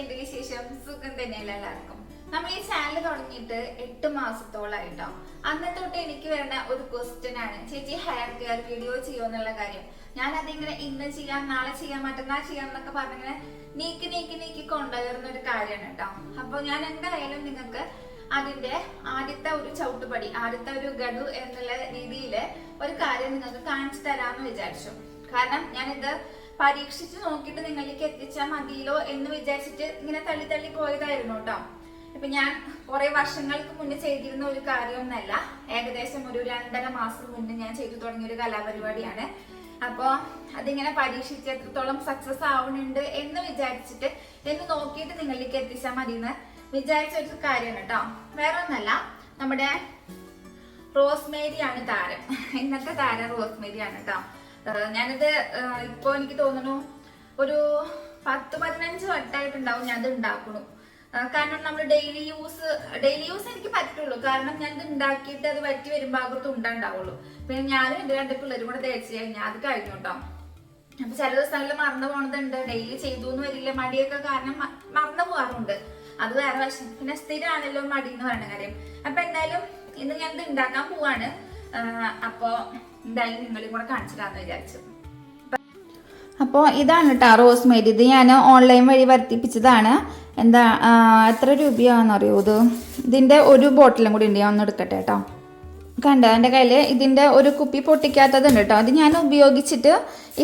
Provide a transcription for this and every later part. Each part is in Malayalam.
എന്തൊക്കെയുണ്ട് ശേഷം സുഖം തന്നെയല്ല എല്ലാവർക്കും? നമ്മൾ ഈ ചാനൽ തുടങ്ങിയിട്ട് എട്ട് മാസത്തോളായിട്ടോ അന്ന് തൊട്ട് എനിക്ക് വരുന്ന ഒരു ക്വസ്റ്റ്യൻ ആണ്. ചേച്ചി ഹെയർ കെയർ വീഡിയോ ചെയ്യുമോ എന്നുള്ള കാര്യം. ഞാൻ അതിങ്ങനെ ഇന്ന് ചെയ്യാം നാളെ ചെയ്യാം മറ്റന്നാൾ ചെയ്യാം എന്നൊക്കെ പറഞ്ഞിങ്ങനെ നീക്കി നീക്കി നീക്കി കൊണ്ടുവരുന്ന ഒരു കാര്യമാണ് കേട്ടോ. അപ്പൊ ഞാൻ എന്തായാലും നിങ്ങൾക്ക് അതിന്റെ ആദ്യത്തെ ഒരു ചവിട്ടുപടി ആദ്യത്തെ ഒരു ഗഡു എന്നുള്ള രീതിയിൽ ഒരു കാര്യം നിങ്ങൾക്ക് കാണിച്ചു തരാമെന്ന് വിചാരിച്ചു. കാരണം ഞാനിത് പരീക്ഷിച്ച് നോക്കിയിട്ട് നിങ്ങളിലേക്ക് എത്തിച്ചാൽ മതിയല്ലോ എന്ന് വിചാരിച്ചിട്ട് ഇങ്ങനെ തള്ളി തള്ളി പോയതായിരുന്നു കേട്ടോ. ഇപ്പൊ ഞാൻ കുറെ വർഷങ്ങൾക്ക് മുന്നേ ചെയ്തിരുന്ന ഒരു കാര്യമൊന്നല്ല. ഏകദേശം ഒരു രണ്ടര മാസം മുന്നേ ഞാൻ ചെയ്തു തുടങ്ങിയ ഒരു കലാപരിപാടിയാണ്. അപ്പോ അതിങ്ങനെ പരീക്ഷിച്ച് എത്രത്തോളം സക്സസ് ആവുന്നുണ്ട് എന്ന് വിചാരിച്ചിട്ട് എന്ന് നോക്കിയിട്ട് നിങ്ങളിലേക്ക് എത്തിച്ചാൽ മതി എന്ന് വിചാരിച്ച ഒരു കാര്യമാണ് കേട്ടോ. വേറെ ഒന്നല്ല നമ്മുടെ റോസ്മേരിയാണ് താരം. ഇന്നത്തെ താരം റോസ്മേരിയാണ് കേട്ടോ. ഞാനിത് ഇപ്പൊ എനിക്ക് തോന്നുന്നു ഒരു പത്ത് പതിനഞ്ച് വട്ടമായിട്ടുണ്ടാവും ഞാനത് ഉണ്ടാക്കണു. കാരണം നമ്മൾ ഡെയിലി യൂസ് ഡെയിലി യൂസ് എനിക്ക് പറ്റുള്ളൂ കാരണം ഞാനിത് ഉണ്ടാക്കിയിട്ട് അത് വറ്റി വരുമ്പോൾ അകത്ത് ഉണ്ടാവുള്ളൂ. പിന്നെ ഞാനും എന്റെ രണ്ട് പിള്ളേരും കൂടെ തേച്ച് കഴിഞ്ഞാൽ അത് കഴിഞ്ഞു കേട്ടോ അപ്പൊ ചില ദിവസങ്ങളിൽ മറന്നു പോണതുണ്ട്. ഡെയിലി ചെയ്തു എന്ന് വരില്ല. മടിയൊക്കെ കാരണം മറന്നു പോകാറുണ്ട്. അത് വേറെ വശം. പിന്നെ സ്ഥിരമാണല്ലോ മടി എന്ന് പറയുന്ന കാര്യം. അപ്പൊ എന്തായാലും ഇന്ന് ഞാൻ ഇത് ഉണ്ടാക്കാൻ പോവാണ്. അപ്പൊ എന്തായാലും നിങ്ങളും കൂടെ കാണിച്ചിട്ടാന്ന് വിചാരിച്ചു. അപ്പോൾ ഇതാണ് കേട്ടോ റോസ്മേരി ഇത് ഞാൻ ഓൺലൈൻ വഴി വർത്തിപ്പിച്ചതാണ്. എന്താ എത്ര രൂപയാണെന്ന് അറിയോ ഇത്? ഇതിന്റെ ഒരു ബോട്ടിലും കൂടി ഉണ്ട്. ഞാൻ ഒന്ന് എടുക്കട്ടെ കേട്ടോ കണ്ടോ? എന്റെ കയ്യിൽ ഇതിന്റെ ഒരു കുപ്പി പൊട്ടിക്കാത്തതുണ്ട് കേട്ടോ അത് ഞാൻ ഉപയോഗിച്ചിട്ട്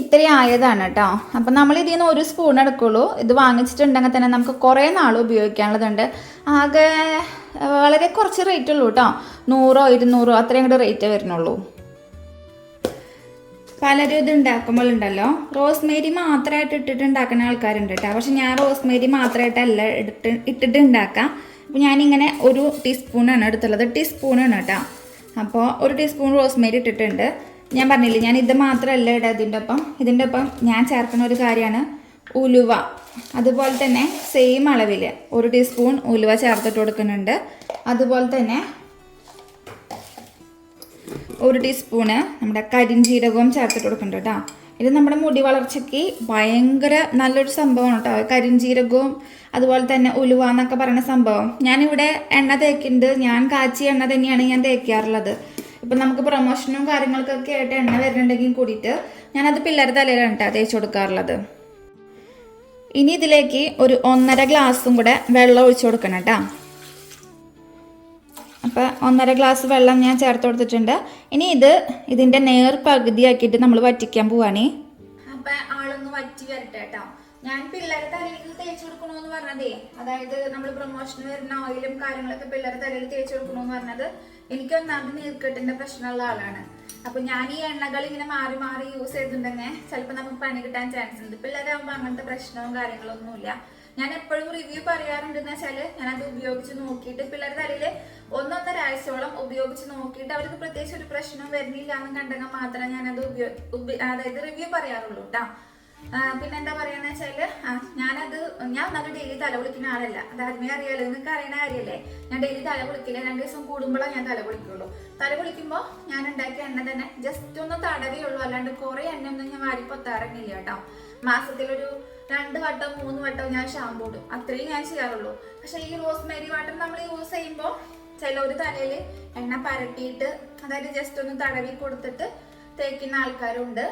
ഇത്രയും ആയതാണ് കേട്ടോ അപ്പം നമ്മൾ ഇതിൽ നിന്ന് ഒരു സ്പൂൺ എടുക്കുള്ളൂ. ഇത് വാങ്ങിച്ചിട്ടുണ്ടെങ്കിൽ തന്നെ നമുക്ക് കുറേ നാൾ ഉപയോഗിക്കാനുള്ളതുണ്ട്. ആകെ വളരെ കുറച്ച് റേറ്റ് ഉള്ളൂ കേട്ടോ നൂറോ ഇരുന്നൂറോ അത്രയും കൂടെ റേറ്റ് വരുന്നുള്ളൂ പലരും ഇത് ഉണ്ടാക്കുമ്പോൾ ഉണ്ടല്ലോ റോസ്മേരി മാത്രമായിട്ട് ഇട്ടിട്ട് ഉണ്ടാക്കുന്ന ആൾക്കാരുണ്ട് കേട്ടോ. പക്ഷെ ഞാൻ റോസ്മേരി മാത്രമായിട്ടല്ല എടുത്ത് ഇട്ടിട്ട് ഉണ്ടാക്കാം. അപ്പോൾ ഞാനിങ്ങനെ ഒരു ടീസ്പൂണാണ് എടുത്തുള്ളത്. ടീസ്പൂണാണ് കേട്ടോ. അപ്പോൾ ഒരു ടീസ്പൂൺ റോസ്മേരി ഇട്ടിട്ടുണ്ട്. ഞാൻ പറഞ്ഞില്ലേ ഞാൻ ഇത് മാത്രമല്ല ഇടാം ഇതിന്റെ ഒപ്പം. ഇതിന്റെ ഒപ്പം ഞാൻ ചേർക്കുന്ന ഒരു കാര്യമാണ് ഉലുവ. അതുപോലെ തന്നെ സെയിം അളവിൽ ഒരു ടീസ്പൂൺ ഉലുവ ചേർത്തിട്ട് കൊടുക്കുന്നുണ്ട്. അതുപോലെ തന്നെ ഒരു ടീസ്പൂണ് നമ്മുടെ കരിഞ്ജീരകവും ചേർത്തിട്ട് കൊടുക്കുന്നുണ്ട് കേട്ടോ. ഇത് നമ്മുടെ മുടി വളർച്ചയ്ക്ക് ഭയങ്കര നല്ലൊരു സംഭവമാണ് കേട്ടോ. കരിഞ്ജീരകവും അതുപോലെ തന്നെ ഉലുവ എന്നൊക്കെ പറയുന്ന സംഭവം. ഞാനിവിടെ എണ്ണ തേക്കുന്നുണ്ട് ഞാൻ കാച്ചിയ എണ്ണ തന്നെയാണ് ഞാൻ തേക്കാറുള്ളത്. ഇപ്പം നമുക്ക് പ്രൊമോഷനും കാര്യങ്ങൾക്കൊക്കെ ആയിട്ട് എണ്ണ വരുന്നുണ്ടെങ്കിൽ കൂടിയിട്ട് ഞാനത് പിള്ളേരുടെ തലയിലാണ് കേട്ടോ തേച്ച് കൊടുക്കാറുള്ളത്. ഇനി ഇതിലേക്ക് ഒരു ഒന്നര ഗ്ലാസും കൂടെ വെള്ളം ഒഴിച്ചു കൊടുക്കണം കേട്ടോ. അപ്പോൾ ഒന്നര ഗ്ലാസ് വെള്ളം ഞാൻ ചേർത്ത് കൊടുത്തിട്ടുണ്ട്. ഇനി ഇത് ഇതിന്റെ നേർ പകുതിയാക്കിയിട്ട് നമ്മൾ വറ്റിക്കാൻ പോവാണേ. അപ്പം ആളൊന്ന് വറ്റി വരട്ടെ കേട്ടോ. ഞാൻ പിള്ളേരെ തലയിൽ തേച്ച് കൊടുക്കണമെന്ന് പറഞ്ഞതേ. അതായത് നമ്മൾ പ്രൊമോഷന് വരുന്ന ഓയിലും കാര്യങ്ങളൊക്കെ പിള്ളേരെ തലയിൽ തേച്ച് കൊടുക്കണമെന്ന് പറഞ്ഞത് എനിക്ക് ഒന്നാമത് നീർക്കെട്ടിന്റെ പ്രശ്നമുള്ള ആളാണ്. അപ്പൊ ഞാൻ ഈ എണ്ണകൾ ഇങ്ങനെ മാറി മാറി യൂസ് ചെയ്തിട്ടുണ്ടെങ്കിൽ ചിലപ്പോൾ നമുക്ക് പണി കിട്ടാൻ ചാൻസ് ഉണ്ട്. പിള്ളേരാകുമ്പോൾ അങ്ങനത്തെ പ്രശ്നവും കാര്യങ്ങളൊന്നുമില്ല. ഞാൻ എപ്പോഴും റിവ്യൂ പറയാറുണ്ടെന്ന് വെച്ചാൽ ഞാനത് ഉപയോഗിച്ച് നോക്കിയിട്ട് പിള്ളേരുടെ തലയിൽ ഒന്നൊന്നര ആഴ്ചയോളം ഉപയോഗിച്ച് നോക്കിയിട്ട് അവർക്ക് പ്രത്യേകിച്ച് ഒരു പ്രശ്നം വരുന്നില്ല എന്ന് കണ്ടെങ്കിൽ മാത്രമേ ഞാനത് ഉപയോഗ അതായത് റിവ്യൂ പറയാറുള്ളൂ കേട്ടോ പിന്നെ എന്താ പറയാന്ന് വെച്ചാൽ ഞാനത് ഞാൻ നല്ല ഡെയിലി തല കുളിക്കുന്ന ആളല്ല. അത് ആദ്യമേ അറിയാലോ നിങ്ങൾക്ക് അറിയണ കാര്യല്ലേ? ഞാൻ ഡെയിലി തല കുളിക്കില്ല രണ്ട് ദിവസം കൂടുമ്പോഴാണ് ഞാൻ തല കുളിക്കുള്ളൂ. തല കുളിക്കുമ്പോൾ ഞാൻ ഉണ്ടാക്കിയ എണ്ണ തന്നെ ജസ്റ്റ് ഒന്ന് തടവേ ഉള്ളൂ. അല്ലാണ്ട് കുറെ എണ്ണ ഒന്നും ഞാൻ വാരി പൊത്താറങ്ങില്ല കേട്ടോ മാസത്തിലൊരു രണ്ട് വട്ടം മൂന്ന് വട്ടം ഞാൻ ഷാമ്പൂ ഇടും. അത്രയും ഞാൻ ചെയ്യാറുള്ളൂ. പക്ഷെ ഈ റോസ്മേരി വാട്ടർ നമ്മൾ യൂസ് ചെയ്യുമ്പോൾ ചില ഒരു തലയിൽ എണ്ണ പരട്ടിയിട്ട് അതായത് ജസ്റ്റ് ഒന്ന് തടവി കൊടുത്തിട്ട് തേക്കുന്ന ആൾക്കാരുണ്ട്.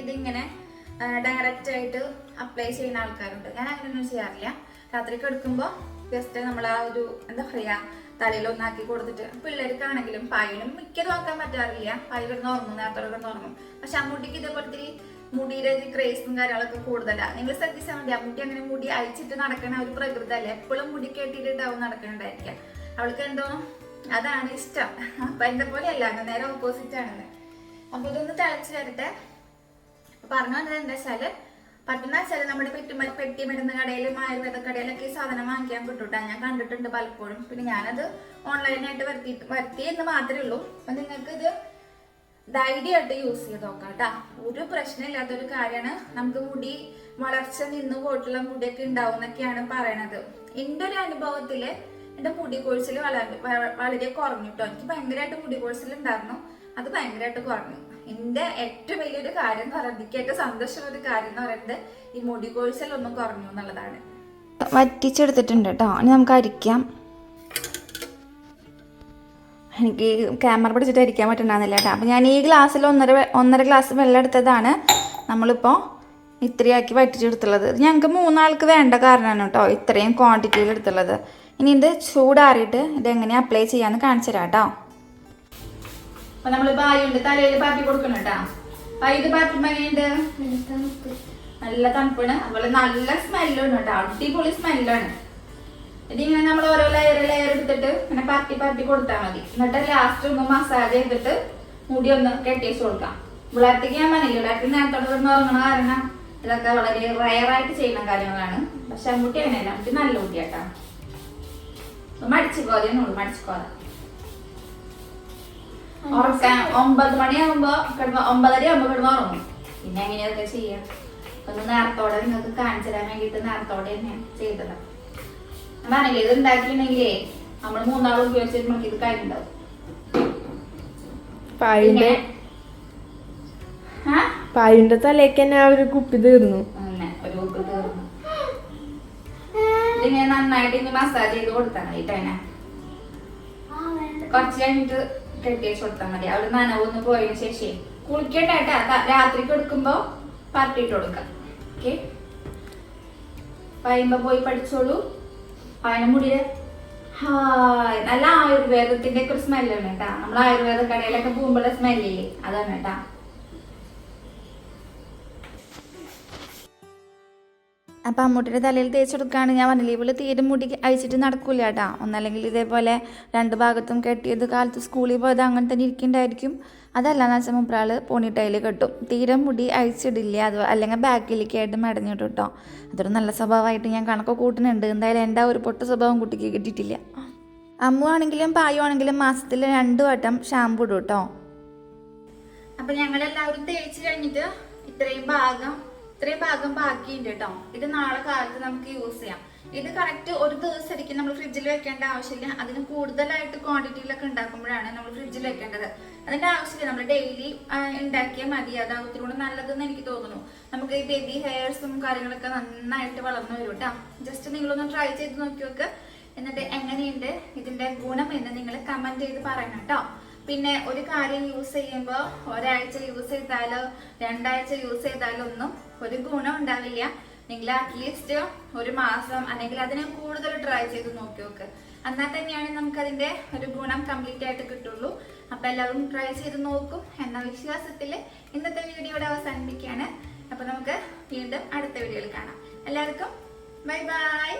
ഇതിങ്ങനെ ഡയറക്റ്റ് ആയിട്ട് അപ്ലൈ ചെയ്യുന്ന ആൾക്കാരുണ്ട്. ഞാൻ അങ്ങനെയൊന്നും ചെയ്യാറില്ല. രാത്രി എടുക്കുമ്പോൾ ജസ്റ്റ് നമ്മൾ ആ ഒരു എന്താ പറയാ തലയിൽ ഒന്നാക്കി കൊടുത്തിട്ട് പിള്ളേർക്കാണെങ്കിലും പായലും മിക്കതും ആക്കാൻ പറ്റാറില്ല. പായലിടുന്ന ഉറങ്ങും നേരത്തെ കിടന്ന് ഉറങ്ങും. പക്ഷെ അമ്മൂട്ടിക്ക് ഇതേപോലത്തെ മുടിയുടെ ക്രേസും കാര്യങ്ങളൊക്കെ കൂടുതലാണ് നിങ്ങൾ ശ്രദ്ധിച്ചാൽ മതി. അമ്മൂട്ടി അങ്ങനെ മുടി അഴിച്ചിട്ട് നടക്കണ ഒരു പ്രകൃതി അല്ലേ? എപ്പോഴും മുടി കെട്ടിയിട്ടാവും നടക്കണുണ്ടായിരിക്കാം അവൾക്ക് എന്തോ അതാണ് ഇഷ്ടം. അപ്പൊ എന്റെ പോലെ അല്ല നേരെ ഓപ്പോസിറ്റ് ആണെന്ന് അപ്പൊ ഇതൊന്ന് തിളച്ച് വരട്ടെ. പറഞ്ഞു വന്നത് എന്താ വെച്ചാൽ പറ്റുന്ന വെച്ചാൽ നമ്മുടെ പെട്ടി പെട്ടി മരുന്ന് കടയിലും ആയുർവേദ കടയിലൊക്കെ ഈ സാധനം വാങ്ങിക്കാൻ കിട്ടൂട്ടാ. ഞാൻ കണ്ടിട്ടുണ്ട് പലപ്പോഴും. പിന്നെ ഞാനത് ഓൺലൈനായിട്ട് വരുത്തി വരുത്തി എന്ന് മാത്രമേ ഉള്ളൂ. അപ്പൊ നിങ്ങൾക്ക് ഇത് ധൈര്യമായിട്ട് യൂസ് ചെയ്ത് നോക്കാം കേട്ടോ. ഒരു പ്രശ്നമില്ലാത്തൊരു കാര്യമാണ് നമുക്ക് മുടി വളർച്ച നിന്ന് പോയിട്ടുള്ള മുടിയൊക്കെ ഉണ്ടാവും എന്നൊക്കെയാണ് പറയണത്. എന്റെ ഒരു അനുഭവത്തിൽ എന്റെ മുടി കൊഴിച്ചിൽ വളരെ കുറഞ്ഞു കേട്ടോ. എനിക്ക് ഭയങ്കരമായിട്ട് മുടി കൊഴിച്ചിൽ ഉണ്ടായിരുന്നു. അത് ഭയങ്കരമായിട്ട് കുറഞ്ഞു. എന്റെ ഏറ്റവും വലിയൊരു കാര്യം എന്ന് പറയുന്നത് എനിക്ക് ഏറ്റവും സന്തോഷമുള്ള ഒരു കാര്യം എന്ന് പറയുന്നത് ഈ മുടി കൊഴിച്ചിൽ ഒന്നും കുറഞ്ഞു എന്നുള്ളതാണ്. വറ്റിച്ചെടുത്തിട്ടുണ്ട് കേട്ടോ. ഇനി നമുക്ക് അരിക്കാം. എനിക്ക് ക്യാമറ പിടിച്ചിട്ട് ഇരിക്കാൻ പറ്റുന്നുണ്ടായിരുന്നില്ല കേട്ടോ. അപ്പോൾ ഞാൻ ഈ ഗ്ലാസ്സിൽ ഒന്നര ഒന്നര ഗ്ലാസ് വെള്ളം എടുത്തതാണ്. നമ്മളിപ്പോൾ ഇത്രയാക്കി വറ്റിച്ചെടുത്തുള്ളത്. ഇത് ഞങ്ങൾക്ക് മൂന്നാൾക്ക് വേണ്ട കാരണമാണ് കേട്ടോ ഇത്രയും ക്വാണ്ടിറ്റിയിൽ എടുത്തുള്ളത്. ഇനി ഇത് ചൂടാറിയിട്ട് ഇത് എങ്ങനെ അപ്ലൈ ചെയ്യാമെന്ന് കാണിച്ചു തരാം കേട്ടോ. അപ്പോൾ നമ്മൾ ബായുണ്ട് തലയിൽ പാറ്റി കൊടുക്കണം കേട്ടോ. ബായ് ഇത് പാറ്റുമ്പോൾ എങ്ങനെയുണ്ട്? നല്ല തണുപ്പാണ്. അതുപോലെ നല്ല സ്മെല്ലും ഉണ്ട് കേട്ടോ. അടിപൊളി സ്മെല്ലാണ് ഇതിങ്ങനെ നമ്മൾ ഓരോ ലെയർ ലെയർ എടുത്തിട്ട് ഇങ്ങനെ പാർട്ടി പാർട്ടി കൊടുത്താൽ മതി. എന്നിട്ട് ലാസ്റ്റ് ഒന്ന് മസാജ് ചെയ്തിട്ട് മുടി ഒന്ന് കെട്ടിച്ച് കൊടുക്കാം. വിളർത്തിക്ക് ഞാൻ പറഞ്ഞില്ല വിളർത്തി നേരത്തോട്ട് കിടന്ന് ഉറങ്ങണ കാരണം ഇതൊക്കെ വളരെ റയറായിട്ട് ചെയ്യുന്ന കാര്യങ്ങളാണ്. പക്ഷെ അമ്മൂട്ടി അങ്ങനെയല്ല അമ്മൂട്ടി നല്ല കുട്ടിയാട്ടാ. മടിച്ചുകോതെന്നുള്ളൂ മടിച്ചുകോത ഉറക്കാൻ ഒമ്പത് മണിയാകുമ്പോ കിടന്ന് ഒമ്പതര ആകുമ്പോ കിടന്ന് ഉറങ്ങും. പിന്നെ എങ്ങനെയൊക്കെ ചെയ്യാം? ഒന്ന് നേരത്തോടെ നിങ്ങൾക്ക് കാണിച്ചു തരാൻ വേണ്ടിയിട്ട് നേരത്തോടെ തന്നെ ചെയ്തതാണ് പറഞ്ഞില്ലേ ഇത് ഉണ്ടാക്കിയിട്ടുണ്ടെങ്കിലേ നമ്മൾ മൂന്നാൾ ഉപയോഗിച്ചിട്ട് നമുക്ക് ഇത് കാര്യണ്ടാവും പായിന്റെ തലേക്ക് തന്നെ ആ ഒരു കുപ്പി തീർന്നു. ഒരു ഉപ്പ് തീർന്നു. ഇതിങ്ങനെ നന്നായിട്ട് ഇനി മസാജ് ചെയ്ത് കൊടുത്താൽ മതി അതിനെ കുറച്ച് കഴിഞ്ഞിട്ട് കെട്ടി വെച്ച് കൊടുത്താൽ മതി. അവിടെ നനവൊന്ന് പോയതിനു ശേഷം കുളിക്കട്ടെ കേട്ടാ. രാത്രിക്ക് എടുക്കുമ്പോ പറട്ടിട്ട് കൊടുക്കാം. ഓക്കെ? പയുമ്പോ പോയി പഠിച്ചോളൂ. പയന മുടിയിൽ ഹായ്. നല്ല ആയുർവേദത്തിന്റെ ഒക്കെ ഒരു സ്മെല്ലാണ് കേട്ടാ. നമ്മൾ ആയുർവേദ കടയിലൊക്കെ പോകുമ്പോഴുള്ള സ്മെല്ലില്ലേ അതാണ് കേട്ടാ. അപ്പം അമ്മൂട്ടിയുടെ തലയിൽ തേച്ച് കൊടുക്കുകയാണ്. ഞാൻ പറഞ്ഞില്ല ഇവൾ തീരെ മുടി അഴിച്ചിട്ട് നടക്കൂല കേട്ടാ ഒന്നല്ലെങ്കിൽ ഇതേപോലെ രണ്ട് ഭാഗത്തും കെട്ടിയത് കാലത്ത് സ്കൂളിൽ പോയത് അങ്ങനെ തന്നെ ഇരിക്കണ്ടായിരിക്കും. അതല്ല എന്ന് വെച്ചാൽ മുപ്പറാൾ പോണിട്ടയിൽ കെട്ടും. തീരെ മുടി അഴിച്ചിടില്ല. അത് അല്ലെങ്കിൽ ബാക്കിലേക്ക് ആയിട്ട് മടഞ്ഞിട്ടു കേട്ടോ അതൊരു നല്ല സ്വഭാവമായിട്ട് ഞാൻ കണക്ക് കൂട്ടുന്നുണ്ട്. എന്തായാലും എന്റെ ഒരു പൊട്ട സ്വഭാവം കുട്ടിക്ക് കിട്ടിയിട്ടില്ല. അമ്മു ആണെങ്കിലും പായു ആണെങ്കിലും മാസത്തിൽ രണ്ട് വട്ടം ഷാമ്പു ഇടും കേട്ടോ അപ്പം ഞങ്ങളെല്ലാവരും തേച്ച് കഴിഞ്ഞിട്ട് ഇത്രയും ഭാഗം ഇത്രയും ഭാഗം ബാക്കിയുണ്ട് കേട്ടോ ഇത് നാളെ കാലത്ത് നമുക്ക് യൂസ് ചെയ്യാം. ഇത് കറക്റ്റ് ഒരു ദിവസം ഇരിക്കും നമ്മൾ ഫ്രിഡ്ജിൽ വെക്കേണ്ട ആവശ്യമില്ല. അതിന് കൂടുതലായിട്ട് ക്വാണ്ടിറ്റിയിലൊക്കെ ഉണ്ടാക്കുമ്പോഴാണ് നമ്മൾ ഫ്രിഡ്ജിൽ വെക്കേണ്ടത്. അതിന്റെ ആവശ്യമില്ല. നമ്മൾ ഡെയിലി ഉണ്ടാക്കിയാൽ മതി. അതാവും ഒത്തിരി നല്ലതെന്ന് എനിക്ക് തോന്നുന്നു. നമുക്ക് ഈ ബേബി ഹെയർസും കാര്യങ്ങളൊക്കെ നന്നായിട്ട് വളർന്നു വരും കേട്ടോ ജസ്റ്റ് നിങ്ങളൊന്ന് ട്രൈ ചെയ്ത് നോക്കി നോക്ക്. എന്നിട്ട് എങ്ങനെയുണ്ട്? ഇതിന്റെ ഗുണം എന്ന് നിങ്ങൾ കമന്റ് ചെയ്ത് പറയണം കേട്ടോ പിന്നെ ഒരു കാര്യം യൂസ് ചെയ്യുമ്പോൾ ഒരാഴ്ച യൂസ് ചെയ്താലോ രണ്ടാഴ്ച യൂസ് ചെയ്താലോ ഒന്നും ഒരു ഗുണം ഉണ്ടാവില്ല. നിങ്ങൾ അറ്റ്ലീസ്റ്റ് ഒരു മാസം അല്ലെങ്കിൽ അതിനെ കൂടുതൽ ട്രൈ ചെയ്ത് നോക്കി നോക്ക്. എന്നാൽ തന്നെയാണ് അതിന്റെ ഒരു ഗുണം കംപ്ലീറ്റ് ആയിട്ട് കിട്ടുള്ളൂ. അപ്പൊ എല്ലാവരും ട്രൈ ചെയ്ത് നോക്കും എന്ന വിശ്വാസത്തിൽ ഇന്നത്തെ വീഡിയോ ഇവിടെ അവസാനിപ്പിക്കുകയാണ്. അപ്പൊ നമുക്ക് വീണ്ടും അടുത്ത വീഡിയോയിൽ കാണാം. എല്ലാവർക്കും ബൈ ബൈ